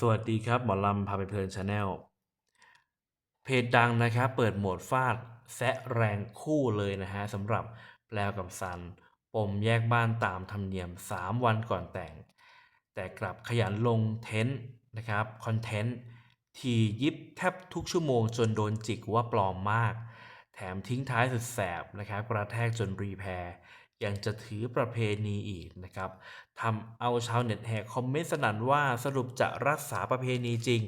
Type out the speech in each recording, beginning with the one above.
สวัสดีครับ หมอลำพาไปเพลินชาแนลเพจดังนะครับเปิดโหมดฟาดแซะแรงคู่เลยนะฮะสำหรับแปลกับซัน ปมแยกบ้านตามธรรมเนียม 3 วันก่อนแต่ง แต่กลับขยันลงเทนต์นะครับคอนเทนต์ทียิบแทบทุกชั่วโมงจนโดนจิกว่าปลอมมาก แถมทิ้งท้ายสุดแสบนะครับกระแทกจนรีแพร์ ยังจะถือประเพณีอีกนะครับทำเอาชาวเน็ตแห่คอมเมนต์สนั่นว่าสรุปจะรักษาประเพณีจริง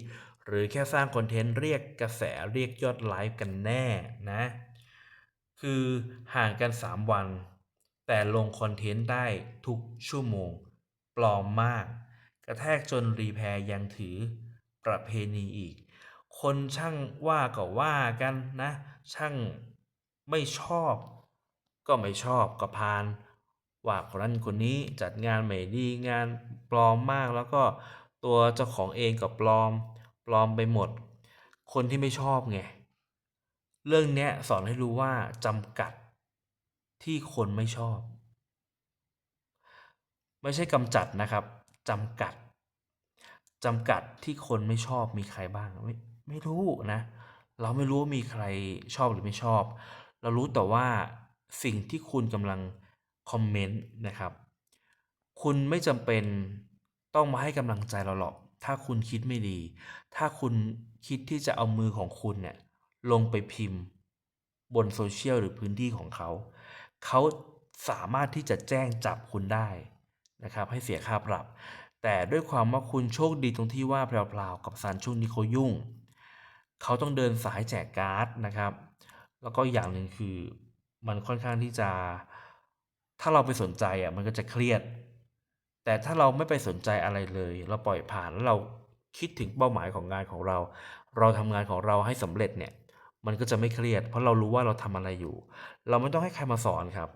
หรือแค่สร้างคอนเทนต์เรียกกระแสเรียกยอดไลฟ์กันแน่นะ คือห่างกัน 3 วัน แต่ลงคอนเทนต์ได้ทุกชั่วโมง ปลอมมาก กระแทกจนรีแพร์ยังถือประเพณีอีก คนช่างว่าก็ว่ากันนะ ช่างไม่ชอบ ก็ไม่ชอบก็พาน ว่าคนนั้นคนนี้จัดงานไม่ดีงานปลอมมากแล้วก็ตัวเจ้าของเองก็ปลอม ปลอมไปหมด คนที่ไม่ชอบไง เรื่องเนี้ยสอนให้รู้ว่าจำกัดที่คนไม่ชอบ ไม่ใช่กำจัดนะครับจำกัดจำกัดที่คนไม่ชอบมีใครบ้างไม่ไม่รู้นะ เราไม่รู้ว่ามีใครชอบหรือไม่ชอบ เรารู้แต่ว่า สิ่งที่คุณกำลังคอมเมนต์นะครับ คุณไม่จำเป็นต้องมาให้กำลังใจเราหรอก ถ้าคุณคิดไม่ดี ถ้าคุณคิดที่จะเอามือของคุณเนี่ยลงไปพิมพ์ บนโซเชียลหรือพื้นที่ของเขา เขาสามารถที่จะแจ้งจับคุณได้นะครับ ให้เสียค่าปรับ แต่ด้วยความว่าคุณโชคดีตรงที่ว่าแพรวๆกับซันช่วงนี้เขายุ่ง เขาต้องเดินสายแจกการ์ดนะครับ แล้วก็อย่างหนึ่งคือ มันค่อนข้างที่จะ ถ้าเราไปสนใจอะมันก็จะเครียด แต่ถ้าเราไม่ไปสนใจอะไรเลย เราปล่อยผ่านแล้วเราคิดถึงเป้าหมายของงานของเรา เราทำงานของเราให้สำเร็จเนี่ย มันก็จะไม่เครียด เพราะเรารู้ว่าเราทำอะไรอยู่ เราไม่ต้องให้ใครมาสอนครับ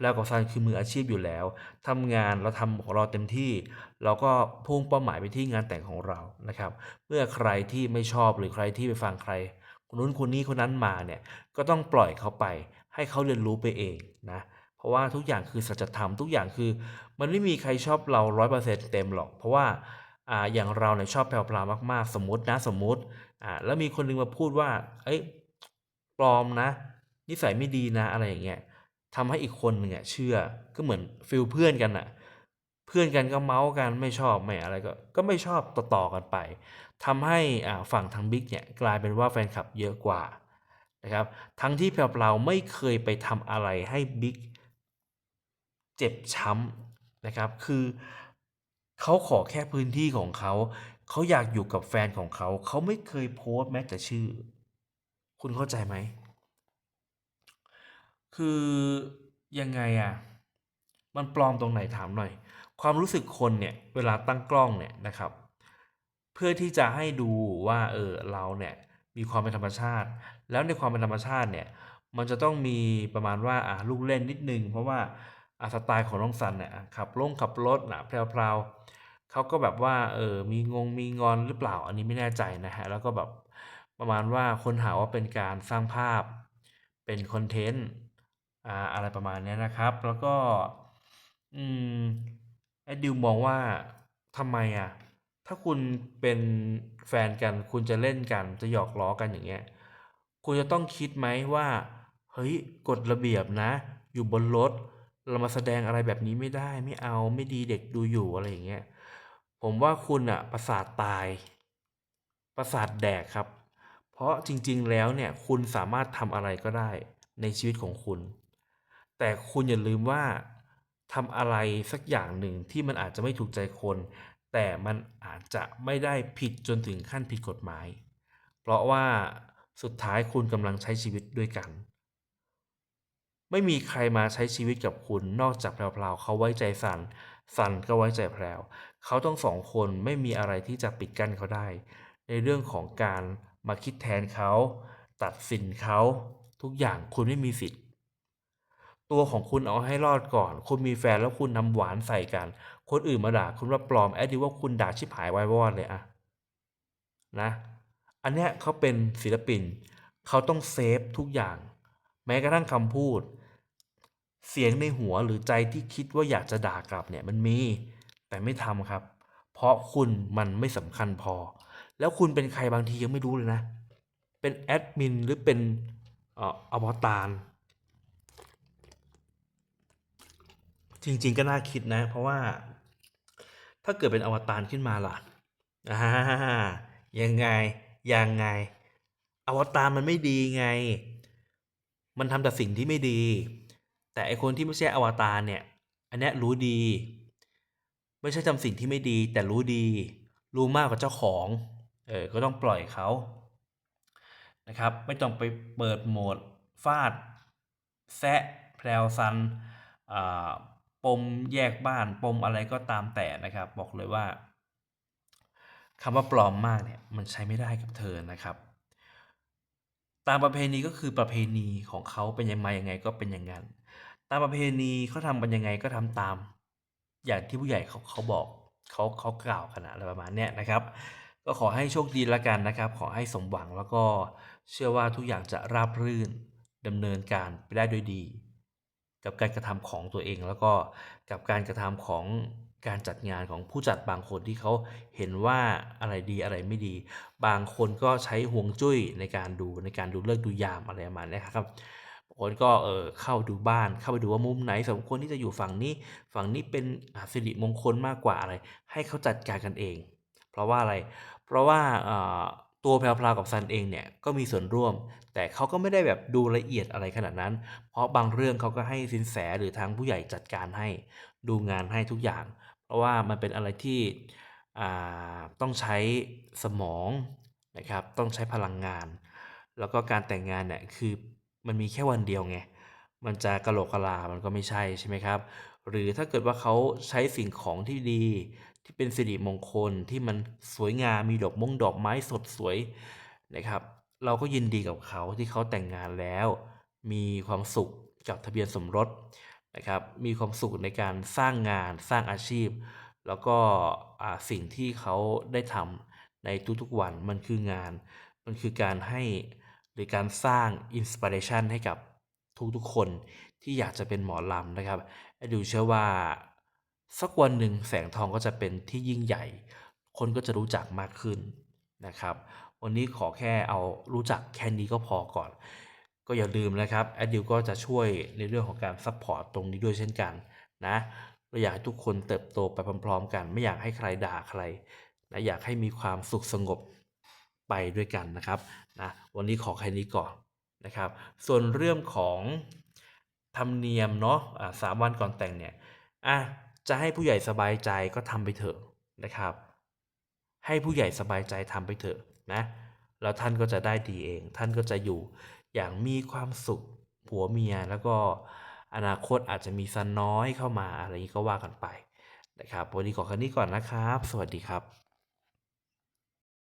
แล้วกับซันคือมืออาชีพอยู่แล้วทำงานเราทำของเราเต็มที่ เราก็พุ่งเป้าหมายไปที่งานแต่งของเรานะครับ เมื่อใครที่ไม่ชอบหรือใครที่ไปฟังใคร คนนู้นคนนี้คนนั้นมาเนี่ยก็ต้องปล่อยเขาไป ให้เขาเรียนรู้ไปเองนะเพราะว่าทุกอย่างคือสัจธรรมทุกอย่างคือ มันไม่มีใครชอบเราร้อยเปอร์เซ็นต์เต็มหรอก เพราะว่าอ่าอย่างเราเนี่ยชอบแพรวๆมากๆ สมมตินะสมมติอ่าแล้วมีคนนึงมาพูดว่า เอ้ยปลอมนะ นิสัยไม่ดีนะอะไรอย่างเงี้ยทำให้อีกคนหนึ่งอะเชื่อก็เหมือนฟิลเพื่อนกันอะ เพื่อนกันก็เมาส์กันไม่ชอบไม่อะไรก็ก็ไม่ชอบต่อๆกันไปทำให้ฝั่งทางบิ๊กเนี่ยกลายเป็นว่าแฟนคลับเยอะกว่านะครับทั้งที่แพรวๆไม่เคยไปทำอะไรให้บิ๊กเจ็บช้ำนะครับคือเขาขอแค่พื้นที่ของเขา เขาอยากอยู่กับแฟนของเขา เขาไม่เคยโพสต์แม้แต่ชื่อ คุณเข้าใจไหม คือยังไงอะ มันปลอมตรงไหนถามหน่อย ความรู้สึกคนเนี่ยเวลาตั้งกล้องเนี่ยนะครับ เพื่อที่จะให้ดูว่าเออเราเนี่ยมีความเป็นธรรมชาติ แล้วในความเป็นธรรมชาติเนี่ยมันจะต้องมีประมาณว่าอ่าลูกเล่นนิดนึง เพราะว่าอาสไตล์ของน้องซันเนี่ยขับลงขับรถนะแพรวๆเขาก็แบบว่าเออมีงงมีงอนหรือเปล่าอันนี้ไม่แน่ใจนะฮะแล้วก็แบบประมาณว่าคนหาว่าเป็นการสร้างภาพเป็นคอนเทนต์อ่าอะไรประมาณนี้นะครับ แล้วก็อืม ไอ้ดิวมองว่าทำไมอะ ถ้าคุณเป็นแฟนกัน คุณจะเล่นกัน จะหยอกล้อกันอย่างเงี้ย คุณจะต้องคิดไหมว่า เฮ้ย กฎระเบียบนะ อยู่บนรถ เรามาแสดงอะไรแบบนี้ไม่ได้ ไม่เอา ไม่ดีเด็กดูอยู่อะไรอย่างเงี้ย ผมว่าคุณอะ ประสาทตาย ประสาทแดกครับ เพราะจริง ๆ แล้วเนี่ย คุณสามารถทำอะไรก็ได้ในชีวิตของคุณ แต่คุณอย่าลืมว่า ทำอะไรสักอย่างหนึ่งที่มันอาจจะไม่ถูกใจคน แต่มันอาจจะไม่ได้ผิดจนถึงขั้นผิดกฎหมาย เพราะว่าสุดท้ายคุณกำลังใช้ชีวิตด้วยกัน ไม่มีใครมาใช้ชีวิตกับคุณนอกจากแพรวๆเขาไว้ใจสันสันก็ไว้ใจแพรวเขาต้องสองคนไม่มีอะไรที่จะปิดกั้นเขาได้ ในเรื่องของการมาคิดแทนเขา ตัดสินเขา ทุกอย่างคุณไม่มีสิทธิ์ ตัวของคุณเอาให้รอดก่อน คุณมีแฟนแล้วคุณทำหวานใส่กัน คนอื่นมาด่าคุณว่าปลอมแอดดีว่าคุณด่าชิบหายไว้วอดเลยอะนะ อันเนี้ยเขาเป็นศิลปิน เขาต้องเซฟทุกอย่าง แม้กระทั่งคำพูด เสียงในหัวหรือใจที่คิดว่าอยากจะด่ากลับเนี่ยมันมี แต่ไม่ทำครับ เพราะคุณมันไม่สำคัญพอ แล้วคุณเป็นใครบางทียังไม่รู้เลยนะ เป็นแอดมินหรือเป็นเอ่ออวตาร จริง ๆ ก็น่าคิดนะ เพราะว่า ถ้าเกิดเป็นอวตารขึ้นมาล่ะอ่ายังไงยังไง อวตารมันไม่ดีไง มันทำแต่สิ่งที่ไม่ดี แต่ไอคนที่ไม่ใช่อวตารเนี่ย อันนี้รู้ดี ไม่ใช่ทำสิ่งที่ไม่ดี แต่รู้ดี รู้มากกว่าเจ้าของ เออ ก็ต้องปล่อยเขานะครับ ไม่ต้องไปเปิดโหมดฟาด แซะแพรวซันอ่า ปมแยกบ้านปมอะไรก็ตามแต่นะครับ บอกเลยว่าคำว่าปลอมมากเนี่ยมันใช้ไม่ได้กับเธอนะครับ ตามประเพณีก็คือประเพณีของเขาเป็นยังไงยังไงก็เป็นอย่างนั้น ตามประเพณีเขาทำกันยังไงก็ทำตาม อย่างที่ผู้ใหญ่เขาเขาบอกเขาเขากล่าวขนาดอะไรประมาณเนี้ยนะครับ ก็ขอให้โชคดีละกันนะครับ ขอให้สมหวังแล้วก็เชื่อว่าทุกอย่างจะราบรื่นดำเนินการไปได้ด้วยดี กับการกระทำของตัวเอง แล้วก็กับการกระทำของการจัดงานของผู้จัดบางคนที่เขาเห็นว่าอะไรดีอะไรไม่ดี บางคนก็ใช้ห่วงจุ้ยในการดูในการดูเลิกดูยามอะไรประมาณเนี้ยครับบางคนก็เออเข้าดูบ้านเข้าไปดูว่ามุมไหนสมควรที่จะอยู่ฝั่งนี้ ฝั่งนี้เป็นสิริมงคลมากกว่าอะไร ให้เขาจัดการกันเอง เพราะว่าอะไร เพราะว่าอ่า ตัวแพรวพรากับซันเองเนี่ยก็มีส่วนร่วม แต่เขาก็ไม่ได้แบบดูละเอียดอะไรขนาดนั้น เพราะบางเรื่องเขาก็ให้สินแสหรือทางผู้ใหญ่จัดการให้ดูงานให้ทุกอย่าง เพราะว่ามันเป็นอะไรที่ต้องใช้สมองนะครับต้องใช้พลังงาน แล้วก็การแต่งงานเนี่ยคือมันมีแค่วันเดียวไงมันจะกะโหลกกะลา มันก็ไม่ใช่ใช่ไหมครับ หรือถ้าเกิดว่าเขาใช้สิ่งของที่ดี ที่เป็นสิริมงคลที่มันสวยงามมีดอกมงดอกไม้สดสวยนะครับ เราก็ยินดีกับเขาที่เขาแต่งงานแล้ว มีความสุขกับทะเบียนสมรสนะครับ มีความสุขในการสร้างงานสร้างอาชีพ แล้วก็อ่าสิ่งที่เขาได้ทำในทุกๆวันมันคืองาน มันคือการให้หรือการสร้างอินสปิเรชันให้กับทุกๆคนที่อยากจะเป็นหมอลำนะครับดูเชื่อว่า สักวันหนึ่งแสงทองก็จะเป็นที่ยิ่งใหญ่ คนก็จะรู้จักมากขึ้นนะครับ วันนี้ขอแค่เอารู้จักแค่นี้ก็พอก่อน ก็อย่าลืมนะครับแอดดิวก็จะช่วยในเรื่องของการซัพพอร์ตตรงนี้ด้วยเช่นกันนะเราอยากให้ทุกคนเติบโตไปพร้อมๆกัน ไม่อยากให้ใครด่าใครนะอยากให้มีความสุขสงบไปด้วยกันนะครับนะวันนี้ขอแค่นี้ก่อนนะครับ ส่วนเรื่องของธรรมเนียมเนาะสามวันก่อนแต่งเนี่ยอะ จะให้ผู้ใหญ่สบายใจก็ทำไปเถอะนะครับ ให้ผู้ใหญ่สบายใจทำไปเถอะนะแล้วท่านก็จะได้ดีเอง ท่านก็จะอยู่อย่างมีความสุขผัวเมียแล้วก็อนาคตอาจจะมีซันน้อยเข้ามาอะไรนี้ก็ว่ากันไปนะครับวันนี้ขอแค่นี้ก่อนนะครับ สวัสดีครับ